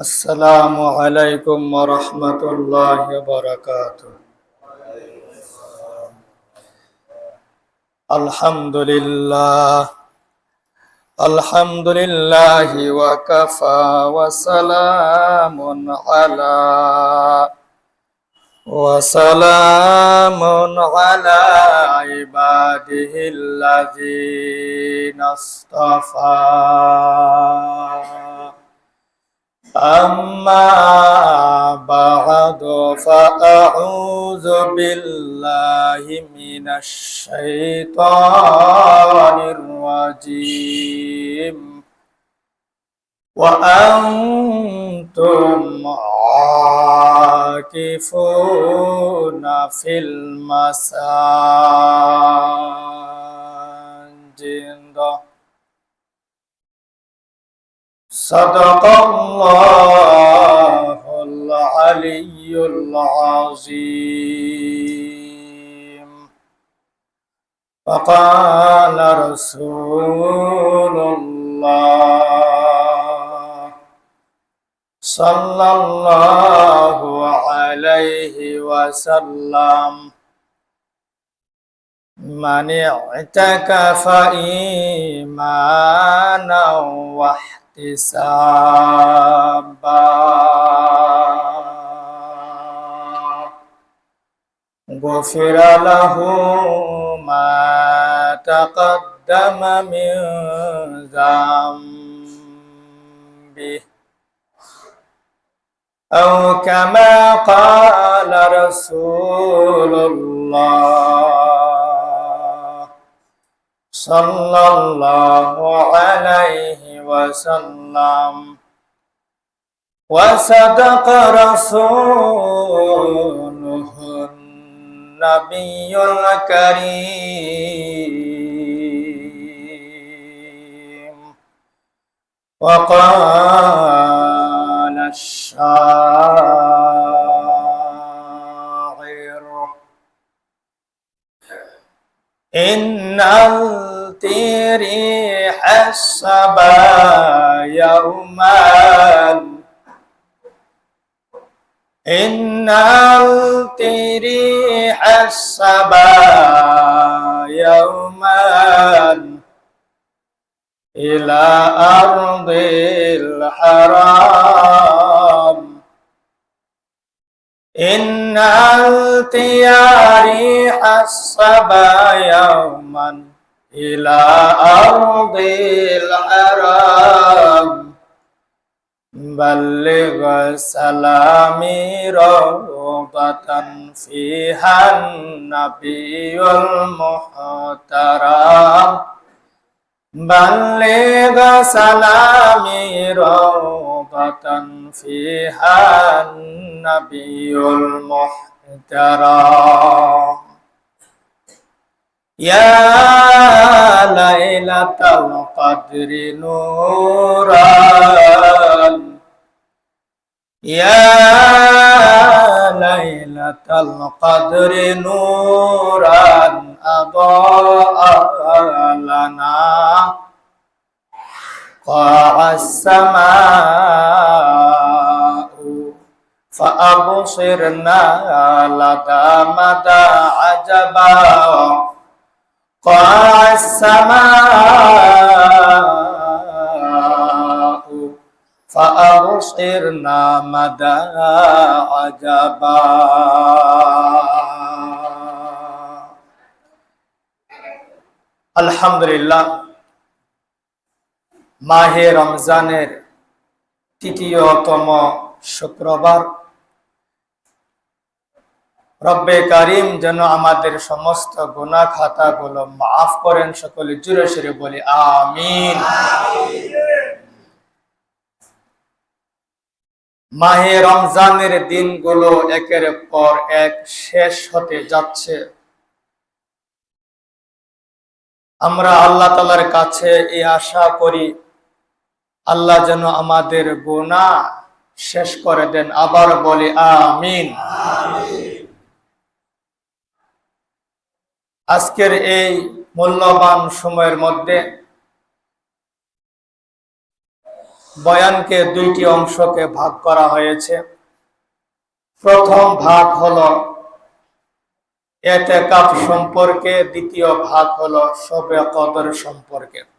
আসসালামু আলাইকুম রহমতুল্লাহ বরকাত আলহামদুলিল্লাহ আলহামদুলিল্লাহ ওয়াকাফা ওয়াসালামুন আলা ওয়াসালামুন আলা ইবাদিহিল্লাযিনা ইসতাফা أما بعد فأعوذ بالله من الشيطان الرجيم وأنتم عاكفون في المساجد صدق الله العلي العظيم. وقال رسول الله صلى الله عليه وسلم من اعتكف إيمانا واحتسابا. غفر له ما تقدم من ذنبه. أو كما قال رسول الله. صلى الله عليه وسلم وصدق رسوله النبي الكريم وقال الشاعر إن التريح الصبا يوما. إن التريح الصبا يوما. إلى أرض الحرام. إن التياريح الصبا يوما إلى أرض الحرام بلغ سلامي روضة فيها النبي المحترم بلغ سلامي روضة فيها النبي المحترم. يا ليلة القدر نورا. يا ليلة القدر نورا أضاء لنا. طاع السماء فأبصرنا لدى مدى عجبا. قاع السماء فأبصرنا مدى عجبا. الحمد لله. মাহে রমজানের তৃতীয়তম শুক্রবার। রব্বে কারিম যেন আমাদের সমস্ত গুণা খাতাগুলো মাফ করেন, সকলে জুড়ে সুরে বলি, আমিন। মাহে রমজানের দিনগুলো একের পর এক শেষ হতে যাচ্ছে। আমরা আল্লাহ তালার কাছে এই আশা করি আল্লাহ যেন আমাদের গুণা শেষ করে দেন। আবার বলি, আমিন। আজকের এই মূল্যবান সময়ের মধ্যে বয়ানকে দুইটি অংশকে ভাগ করা হয়েছে। প্রথম ভাগ হলো, এতেকাফ সম্পর্কে, দ্বিতীয় ভাগ হলো সবে কদর সম্পর্কে।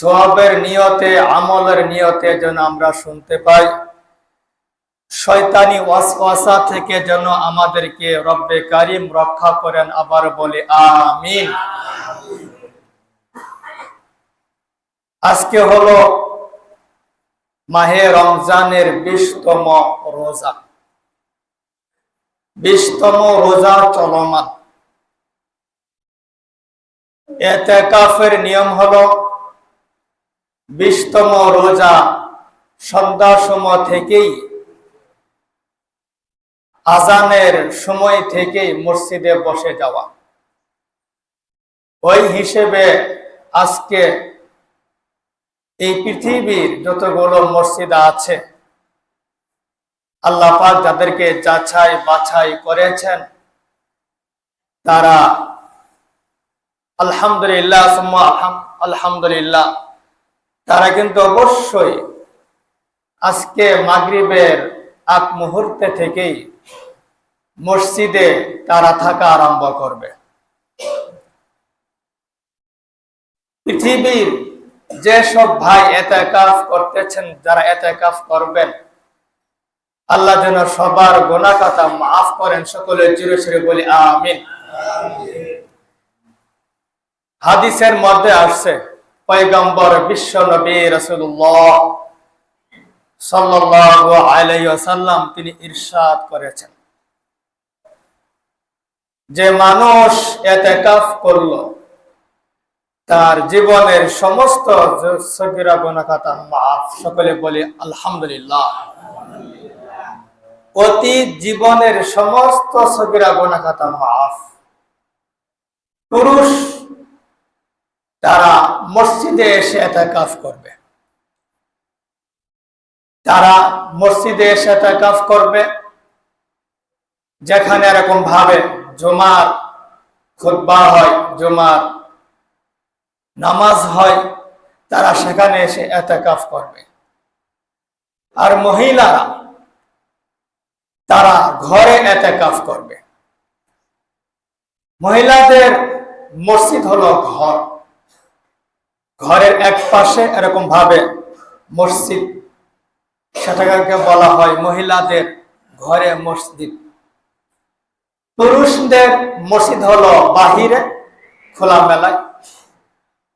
সবের নিয়তে, আমলের নিয়তে যেন আমরা শুনতে পাই। শয়তানি ওয়াসওয়াসা থেকে যেন আমাদেরকে রব্বে কারিম রক্ষা করেন আবার বলে, আমিন। আজকে হলো মাহে রমজানের বিশতম রোজা। বিশতম রোজা চলমান। এতে কাফের নিয়ম হলো বিশতম রোজা সন্ধ্যা সময় থেকেই, আজানের সময় থেকেই মসজিদে বসে যাওয়া। ওই হিসেবে আজকে এই পৃথিবীর যতগুলো মসজিদ আছে, আল্লাহ পাক যাদেরকে যাচাই বাছাই করেছেন, তারা আলহামদুলিল্লাহ আলহামদুলিল্লাহ তারা কিন্তু অবশ্যই আজকে মাগরিবের আগ মুহূর্তে থেকেই মসজিদে তারা থাকা আরম্ভ করবে। পৃথিবীর যেসব ভাই এতেকাফ করতেছেন, যারা এতেকাফ করবেন, আল্লাহ যেন সবার গোনা কথা মাফ করেন সকলে চিরে চিরে বলি আমিন। হাদিসের মধ্যে আসছে পয়গম্বর বিশ্ব নবী রসুল্লাহ সাল্লাল্লাহু আলাইহি ওয়াসাল্লাম তিনি ইরশাদ করেছেন। যে মানুষ এতেকাফ করল, তার জীবনের সমস্ত সকলে বলি আলহামদুলিল্লাহ। অতীত জীবনের সমস্ত সগিরা গুনাকাতা মাফ। পুরুষ তারা মসজিদে এসে এতেকাফ করবে। তারা মসজিদে এসে এতেকাফ করবে। যেখানে এরকম ভাবে জমার খুতবা হয়, জমার নামাজ হয়, তারা সেখানে এসে এতেকাফ করবে। আর মহিলারা, তারা ঘরে এতেকাফ করবে। মহিলাদের মসজিদ হলো ঘর। ঘরের এক পাশে এরকম ভাবে মসজিদ, সেটাকে বলা হয় মহিলাদের ঘরে মসজিদ। পুরুষদের মসজিদ হলো বাহিরে খোলা মেলায়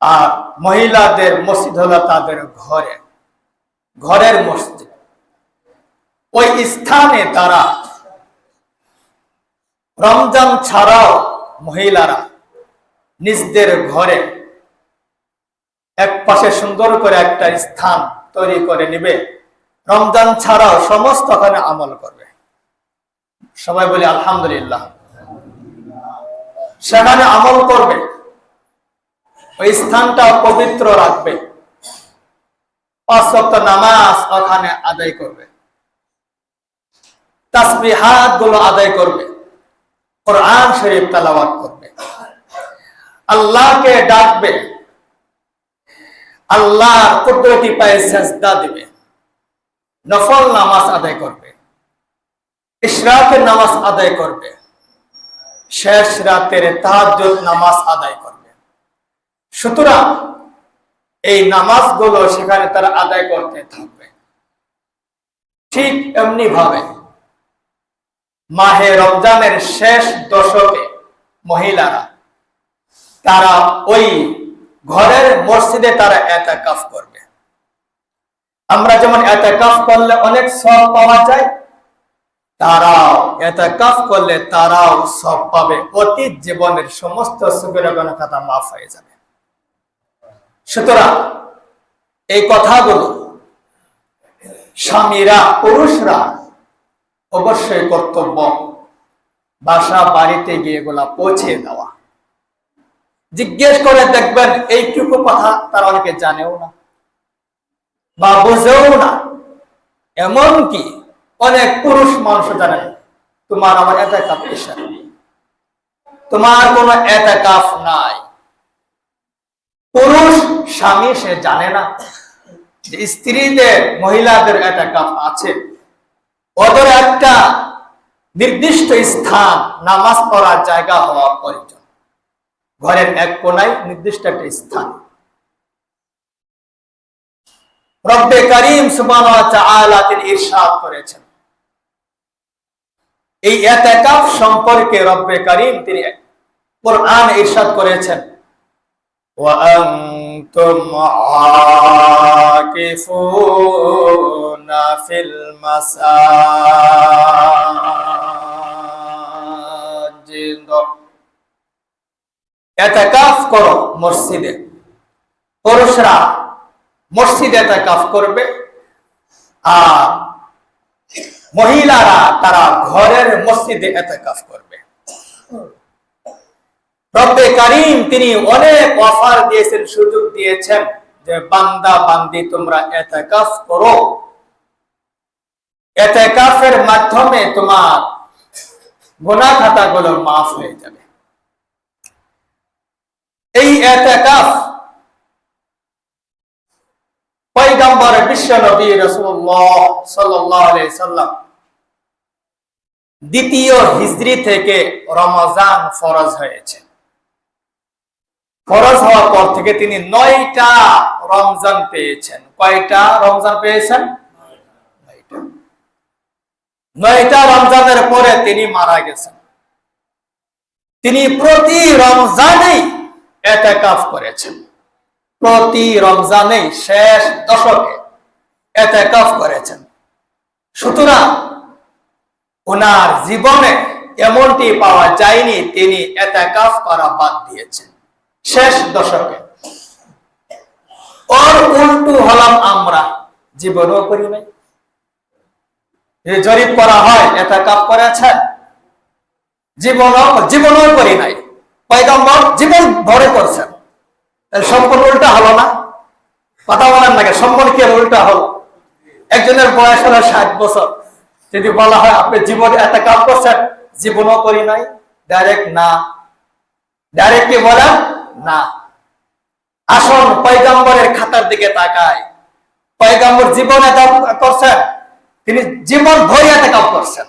আর মহিলাদের মসজিদ হলো তাদের ঘরে, ঘরের মসজিদ। ওই স্থানে তারা রমজান ছাড়াও মহিলারা নিজদের ঘরে এক পাশে সুন্দর করে একটা স্থান তৈরি করে নিবে। রমজান ছাড়াও সমস্ত ওখানে আমল করবে। সবাই বলি, আলহামদুলিল্লাহ। সেখানে আমল করবে। ওই স্থানটা পবিত্র রাখবে। পাঁচ নামাজ ওখানে আদায় করবে। তাসবিহাতগুলো আদায় করবে। কোরআন শরীফ তালাওয়াত করবে। আল্লাহকে ডাকবে। আল্লাহর কুদরতি পায়ে সেজদা দিবে। নফল নামাজ আদায় করবে। ইশরাকের নামাজ আদায় করবে। শেষ রাতের তাহাজ্জুদ নামাজ আদায় করবে। সুতরাং এই নামাজগুলো সেখানে তারা আদায় করতে থাকবে। ঠিক এমনি ভাবে মাহে রমজানের শেষ দশকে মহিলারা তারা ওই ঘরের মসজিদে তারা এতাকাফ করবে। আমরা যেমন এতাকাফ করলে অনেক সব পাওয়া যায়, তারাও এতাকাফ করলে তারাও সব পাবে। অতীত জীবনের সমস্ত সুবিধা খাতা মাফ হয়ে যাবে। সুতরাং এই কথাগুলো স্বামীরা, পুরুষরা অবশ্যই কর্তব্য। বাসা বাড়িতে গিয়ে এগুলা পৌঁছে দেওয়া। জিজ্ঞেস করে দেখবেন, এইটুকু কথা তারা অনেকে জানেও না বা বুঝেও না। এমন কি অনেক পুরুষ মানুষ জানে, তোমার আমার এত কাপ তোমার কোনো এত কাপ নাই। পুরুষ স্বামী সে জানে না স্ত্রীদের মহিলাদের একটা কাপ আছে। ওদের একটা নির্দিষ্ট স্থান নামাজ পড়ার জায়গা হওয়া প্রয়োজন ঘরের এক কোনায় নির্দিষ্ট একটা স্থান রব্বে করিম সুবহান তিনি ইরশাদ করেছেন এই এতেকাফ সম্পর্কে রব্বে করিম তিনি কোরআন ইরশাদ করেছেন وأنتم عاكفون في المساجد এতেকাফ করো মসজিদে। পুরুষরা মসজিদে এতেকাফ করবে আর মহিলারা তারা ঘরের মসজিদে এতেকাফ করবে। রব্বে কারিম তিনি অনেক অফার দিয়েছেন, সুযোগ দিয়েছেন যে বান্দা বান্দি তোমরা এতেকাফ করো। এতেকাফের মাধ্যমে তোমার গোনা খাতাগুলো মাফ হয়ে যাবে। এই এতেকাফ পয়গম্বর বিশ্ব নবী রসুল্লাহ দ্বিতীয় হিজরি থেকে রমজান ফরজ হয়েছে। ফরজ হওয়ার পর থেকে তিনি নয়টা রমজান পেয়েছেন। কয়টা রমজান পেয়েছেন? নয়টা রমজানের পরে তিনি মারা গেছেন। তিনি প্রতি রমজানেই এতেকাফ করেছেন। প্রতি রমজানেই শেষ দশকে এতেকাফ করেছেন। সুতরাং ওনার জীবনে এমনটি পাওয়া যায়নি, তিনি এতেকাফ করা বাদ দিয়েছেন। শেষ দশকে। ওর উল্টু হলাম আমরা। জীবনও করি নাই। জরিপ করা হয় এটা কাপ করেছেন। জীবনও জীবনও করি নাই। পয়গম্বর জীবন ভরে করছেন। তাহলে সম্পূর্ণ উল্টা হলো না। কথা বলেন নাকি সম্পূর্ণ কি উল্টা হলো। একজনের বয়স হলো ষাট বছর। যদি বলা হয় আপনি জীবনে এত কাজ করছেন, জীবনও করি নাই। ডাইরেক্ট না। ডাইরেক্ট কি বলেন? না। আসন পয়গম্বরের খাতার দিকে তাকায় পয়গম্বর জীবন করছেন, তিনি জীবন ভরিয়াতে কাপ করছেন।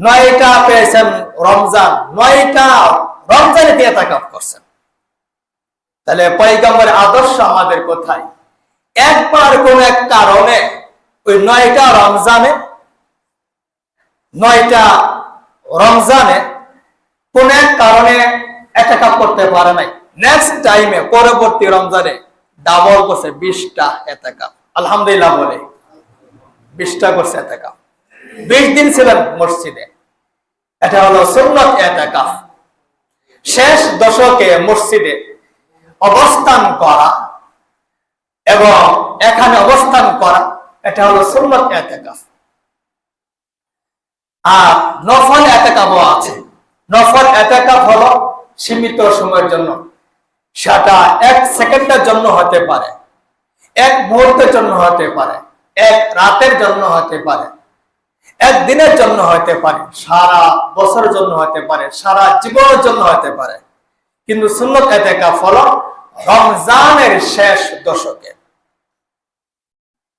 নয়টা পেয়েছেন রমজান, নয়টা রমজানে দিয়ে তাকাপ করছেন। তাহলে পয়গম্বরের আদর্শ আমাদের কোথায়? একবার কোন এক কারণে ওই নয়টা রমজানে নয়টা রমজানে কোন এক কারণে একটা কাপ করতে পারে নাই। নেক্সট টাইমে পরবর্তী রমজানে ডাবল করছে, বিশটা এতেকাপ আলহামদুলিল্লাহ বলে, বিশটা করছে এতেকাপ বিশ দিন ছিলেন মসজিদে। এটা হলো সুন্নত এতেকাফ শেষ দশকে মসজিদে অবস্থান করা এবং এখানে অবস্থান করা, এটা হলো সুন্নত এতেকাফ। আর নফল এতেকাফও আছে। নফল এতেকাফ হলো সীমিত সময়ের জন্য। সেটা এক সেকেন্ডের জন্য হতে পারে, এক মুহূর্তের জন্য হতে পারে, এক রাতের জন্য হতে পারে। এক দিনের জন্য হতে পারে, সারা বছরের জন্য হতে পারে, সারা জীবনের জন্য হতে পারে। কিন্তু সুন্নত এতেকা ফল রমজানের শেষ দশকে।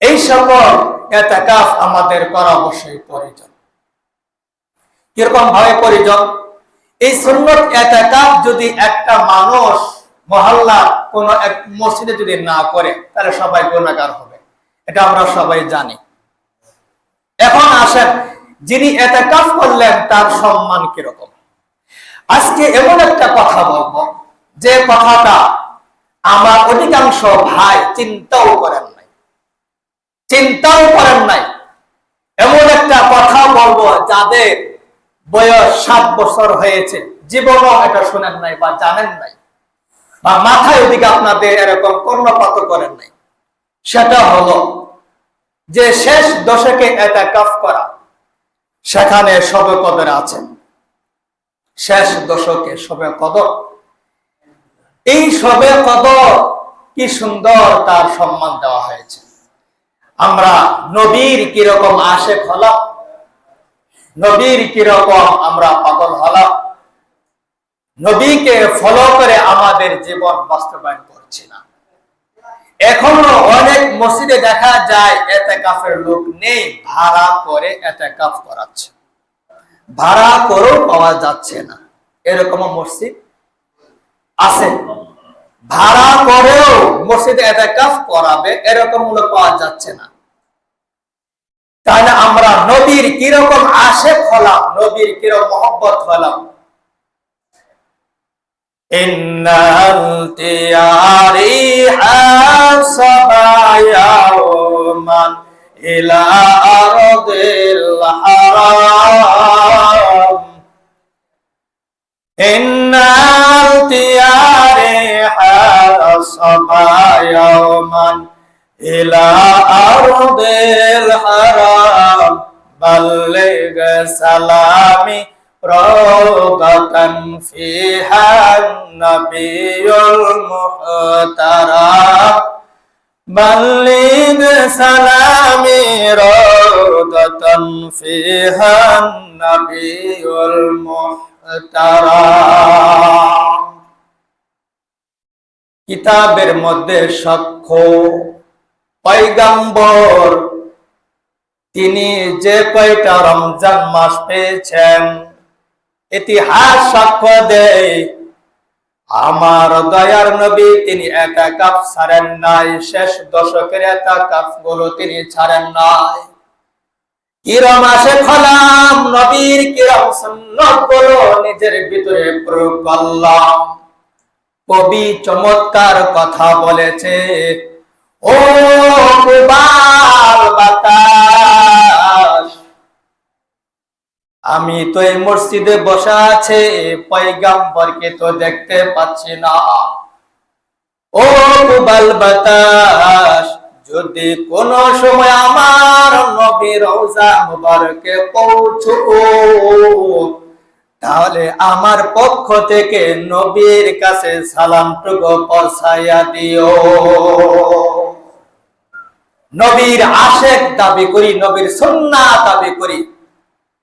এই সকল এতেকাফ আমাদের করা অবশ্যই প্রয়োজন। কীরকম ভাবে প্রয়োজন? এই সুন্নত এতেকাফ যদি একটা মানুষ মহল্লা কোন এক মসজিদে যদি না করে, তাহলে সবাই গুণাগার হবে। এটা আমরা সবাই জানি। এখন আসেন, যিনি এতে কাজ করলেন, তার সম্মান কীরকম? আজকে এমন একটা কথা বলব, যে কথাটা আমার অধিকাংশ ভাই চিন্তাও করেন নাই। চিন্তাও করেন নাই। এমন একটা কথা বলব, যাদের বয়স সাত বছর হয়েছে, জীবনও এটা শোনেন নাই বা জানেন নাই, বা মাথায় ওদিকে আপনাদের এরকম কর্ণপাত করেন নাই। সেটা হলো যে শেষ দশকে এটা কাফ করা, সেখানে সবে কদর আছে। শেষ দশকে সবে কদর। এই সবে কদর কি সুন্দর তার সম্মান দেওয়া হয়েছে। আমরা নবীর কীরকম আশেক হলাম, নবীর কীরকম আমরা পাগল হলাম। নবীকে ফলো করে আমাদের জীবন বাস্তবায়ন করছি না। এখনও অনেক মসজিদে দেখা যায়, এতে কাফের লোক নেই, ভাড়া করে এতে কাফ করাচ্ছে। ভাড়া করেও পাওয়া যাচ্ছে না। এরকম মসজিদ আছে। ভাড়া করেও মসজিদে এতে কাফ করাবে, এরকম লোক পাওয়া যাচ্ছে না। তাহলে আমরা নবীর কীরকম আশেক হলাম, নবীর কীরকম মহব্বত হলাম إن التيار حسب يوما إلى أرض الحرام إن التيار حسب يوما إلى أرض الحرام بلغ سلامي روضة فيها النبي المحترم بلغ سلامي روضة فيها النبي المحترم কিতাবের মধ্যে সাক্ষ্য পয়গাম্বর তিনি যে কয়টা রমজান মাস পেয়েছেন ইতিহাস সাক্ষ্য দেয় আমার দয়ার নবী তিনি একা কাপ ছাড়েন নাই, শেষ দশকের একা কাপগুলো তিনি ছাড়েন নাই। কিরম আসে ফলাম নবীর, কিরম সুন্নতগুলো নিজের ভিতরে প্রয়োগ করলাম। কবি চমৎকার কথা বলেছে, ও কুবাল আমি তো এই মসজিদে বসা আছে পয়গাম্বরকে তো দেখতে পাচ্ছি না। ও কুবাল বাতাস, যদি কোন সময় আমার নবীর রওজা মুবারকে পৌঁছো তাহলে আমার পক্ষ থেকে নবীর কাছে সালাম সালামটুকু পৌঁছাইয়া দিও। নবীর আশেক দাবি করি, নবীর সন্না দাবি করি।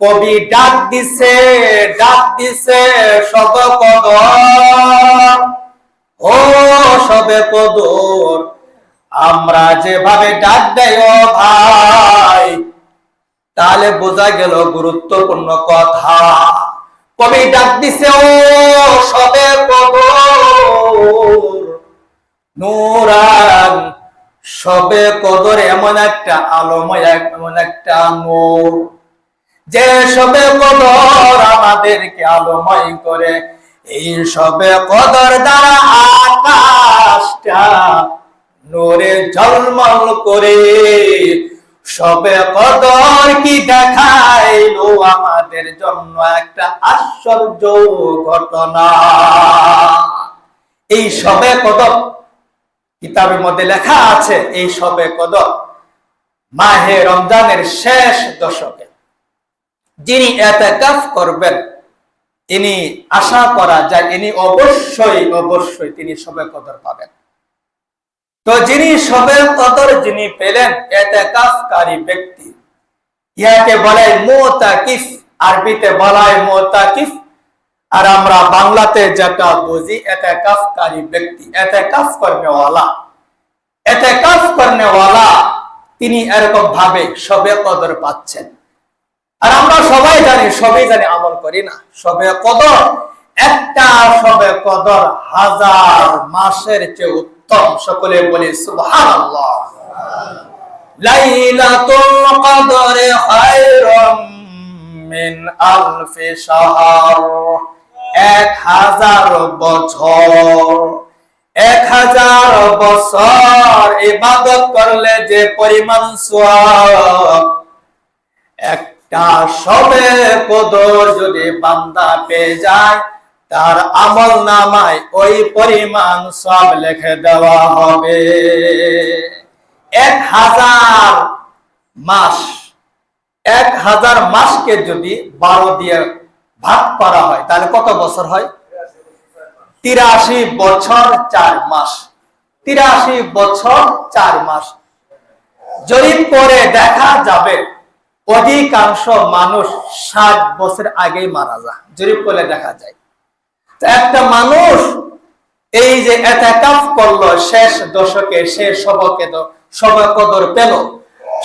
কবি ডাক দিছে ডাক দিছে সব কদ ও সবে কদর, আমরা যেভাবে ডাক দেয় ভাই, তাহলে বোঝা গেল গুরুত্বপূর্ণ কথা। কবি ডাক দিছে, ও সবে কদর, নুরান সবে কদর এমন একটা আলোময় এমন একটা নূর যে সবে কদর আমাদেরকে আলোময় করে, এই সবে কদর দ্বারা আকাশটা নূরে ঝলমল করে। সবে কদর কি দেখাইলো আমাদের জন্য একটা আশ্চর্য ঘটনা। এই সবে কদর কিতাবের মধ্যে লেখা আছে এই সবে কদর, মাহে রমজানের শেষ দশকে। যিনি এতেকাফ করবেন তিনি আশা করা যায়, ইনি অবশ্যই অবশ্যই তিনি সবে কদর পাবেন। তো যিনি সবে কদর যিনি পেলেন, এতেকাফকারী ব্যক্তি, ইহাকে বলে মোতাকিফ, আরবিতে বলায় মোতাকিফ। আর আমরা বাংলাতে যেটা বুঝি এতেকাফকারী ব্যক্তি, এতেকাফ করনেওয়ালা এতেকাফ করনেওয়ালা তিনি এরকম ভাবে সবে কদর পাচ্ছেন। আর আমরা সবাই জানি সবাই জানি আমল করি না, সবে কদর। একটা সবে কদর হাজার মাসের চেয়ে উত্তম, সকলে বলি সুবহানাল্লাহ। লাইলাতুল কদরে খায়রুম মিন আলফি শাহর। এক হাজার বছর। এক হাজার বছর ইবাদত করলে যে পরিমাণ সওয়াব, একটা সবে কদর যদি বান্দা পেয়ে যায়, তার আমল নামায় ওই পরিমাণ সব লিখে দেওয়া হবে। এক হাজার মাস, এক হাজার মাসকে যদি বারো দিয়ে ভাগ করা হয়। তাহলে কত বছর হয়? তিরাশি বছর চার মাস। তিরাশি বছর চার মাস। জরিপ করে দেখা যাবে, অধিকাংশ মানুষ ষাট বছর আগেই মারা যায় জরিপ করলে দেখা যায়। তো একটা মানুষ এই যে এতাকাফ করল, শেষ দশকে, সে সবকে তো সব পেল।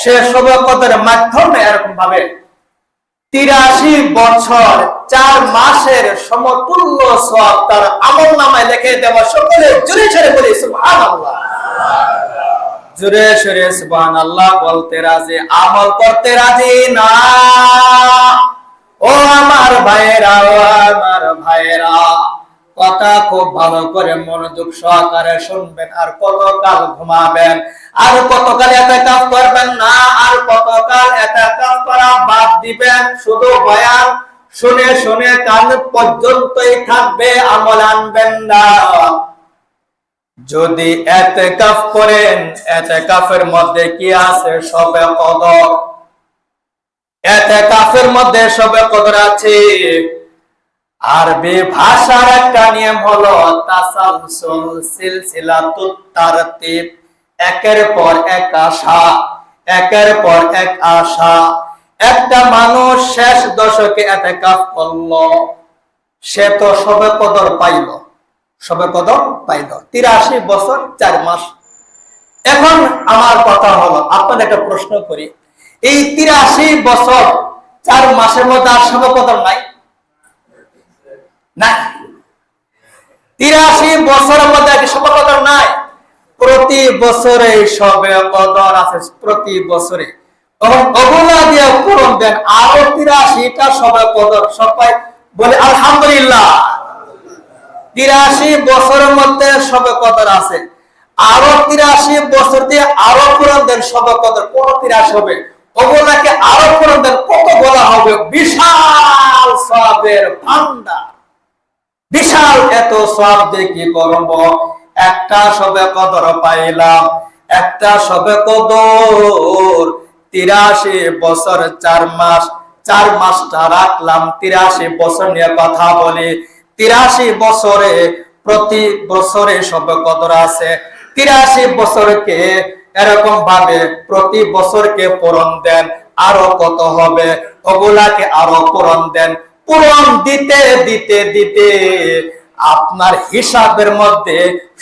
সে সব কদরের মাধ্যমে এরকম ভাবে তিরাশি বছর, চার মাসের সমতুল্য সব তার আমল নামায় লিখে দেওয়া সকলে জুড়ে ছেড়ে বলি, সুবহানাল্লাহ। জুড়ে সরে সুবহান আল্লাহ বলতে রাজি, আমল করতে রাজি না। ও আমার ভাইরা ও আমার ভাইরা কথা খুব ভালো করে মনোযোগ সহকারে শুনবেন। আর কতকাল ঘুমাবেন? আর কতকাল এত কাজ করবেন না? আর কতকাল এত কাজ করা বাদ দিবেন? শুধু বয়ান শুনে শুনে কান পর্যন্তই থাকবে, আমল আনবেন না। যদি এতে কাফ করেন এতে কাফের মধ্যে কি আছে? সবে কদর। এতে কাফের মধ্যে সবে কদর আছে। আরবি ভাষার একটা নিয়ম হলো তাসালসুল সিলসিলাতুত তারতিব। একের পর এক আশা, একের পর এক আশা। একটা মানুষ শেষ দশকে এতে কাফ করল, সে তো সবে কদর পাইল সবে কদর পাইল। তিরাশি বছর, চার মাস। এখন আমার কথা হলো, আপনাদের একটা প্রশ্ন করি। এই তিরাশি বছর, চার মাসের মধ্যে আর সবে কদর নাই? না তিরাশি বছরের মধ্যে কদর নাই। প্রতি বছরে সবে কদর আছে, প্রতি বছরে। ওগুলা দিয়ে পূরণ দেন আরও তিরাশিটা সবে কদর। সবাই বলে, আলহামদুলিল্লাহ। তিরাশি বছরের মধ্যে সবে কদর আছে। আরও তিরাশি বছর দিয়ে আরও পূরণ দেন সবে কদর। কোন তিরাশি হবে? ওগুলাকে আরও পূরণ দেন, কত বলা হবে? বিশাল সবের ভান্ডার বিশাল এত সব কি করব। একটা সবে কদর পাইলাম, একটা সবে কদর। তিরাশি বছর চার মাস, চার মাসটা রাখলাম। তিরাশি বছর নিয়ে কথা বলি। তিরাশি বছরে প্রতি বছরে সবে কদর আছে। তিরাশি বছরকে এরকম ভাবে প্রতি বছরকে পূরণ দেন, আরও কত হবে? ওগুলাকে আরও পূরণ দেন। পূরণ দিতে দিতে দিতে আপনার হিসাবের মধ্যে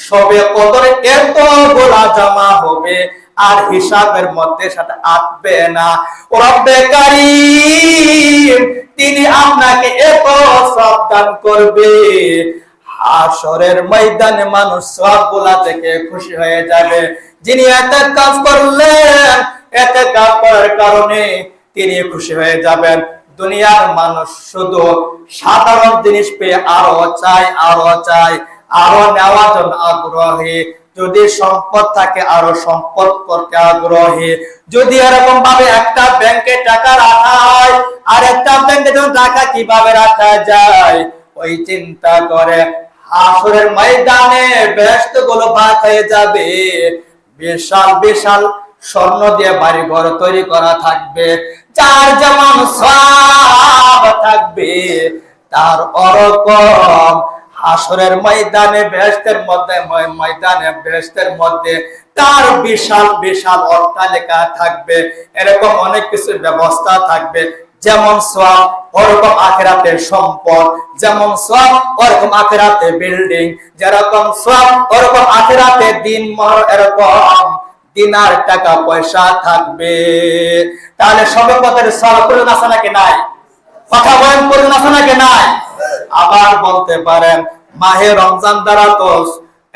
সবে কদর এত গোলা জমা হবে, আর হিসাবের মধ্যে সেটা আটবে না। রব্বে কারীম, তিনি আপনাকে এত সাবধান করবে। হাসরের ময়দানে মানুষ সবগুলা থেকে খুশি হয়ে যাবে। যিনি এত কাজ করলেন এত কাজ করার কারণে তিনি খুশি হয়ে যাবেন। দুনিয়ার মানুষ শুধু সাধারণ জিনিস পেয়ে আরও চাই আরও চাই আরও নেওয়ার জন্য আগ্রহী। যদি সম্পদ থাকে, আরও সম্পদ করতে আগ্রহী। যদি এরকম ভাবে একটা ব্যাংকে টাকা রাখা হয়, আর একটা ব্যাংকে যখন টাকা কীভাবে রাখা যায়, ওই চিন্তা করে হাসরের ময়দানে ব্যস্তগুলো ভাগ হয়ে যাবে। বিশাল বিশাল স্বর্ণ দিয়ে বাড়ি ঘর তৈরি করা থাকবে। যার যেমন সব তার ওরকম হাসরের ময়দানে বেহেস্তের মধ্যে ময়দানে বেহেস্তের মধ্যে তার বিশাল বিশাল অট্টালিকা থাকবে। এরকম অনেক কিছু ব্যবস্থা থাকবে। যেমন সব ওরকম আখেরাতের সম্পদ, যেমন সব ওরকম আখেরাতে বিল্ডিং, যেরকম সব ওরকম আখেরাতে দিন মহর এরকম দিনার টাকা পয়সা থাকবে। তাহলে সবে পথের সব করে আছে নাকি নাই? কথা বলেন করে আছে নাকি নাই? আবার বলতে পারেন, মাহে রমজান দ্বারা তো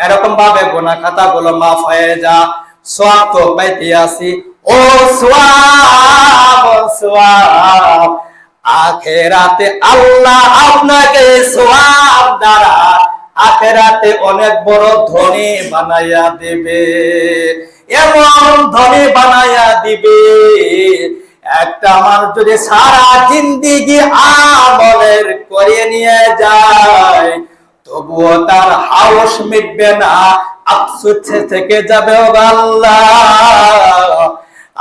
এরকম ভাবে গোনা খাতা গুলো মাফ হয়ে যা সব তো পাইতে আসি। ও সোয়াব সোয়াব, আখেরাতে আল্লাহ আপনাকে সোয়াব দ্বারা আখেরাতে অনেক বড় ধনী বানাইয়া দেবে। এমন ধনী বানাইয়া দিবে একটা মানুষ যদি সারা জিন্দিগি আমলের করে নিয়ে যায়, তবুও তার হাউস মিটবে না। আফসোস থেকে যাবে ও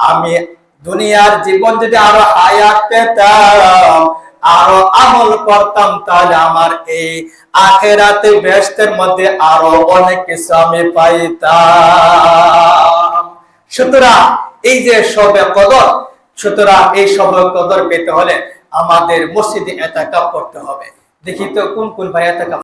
আমি দুনিয়ার জীবন যদি আরও হায়াত পেতাম, আরও আমল করতাম, তাহলে আমার এই আখেরাতে ব্যস্তের মধ্যে আরও অনেক কিছু আমি পাইতাম। সুতরাং এই যে সবে কদর সুতরাং এই সময় কদর পেতে হলে আমাদের মসজিদে এতাকাপ করতে হবে। দেখি তো কোন কোন ভাই এতাকাপ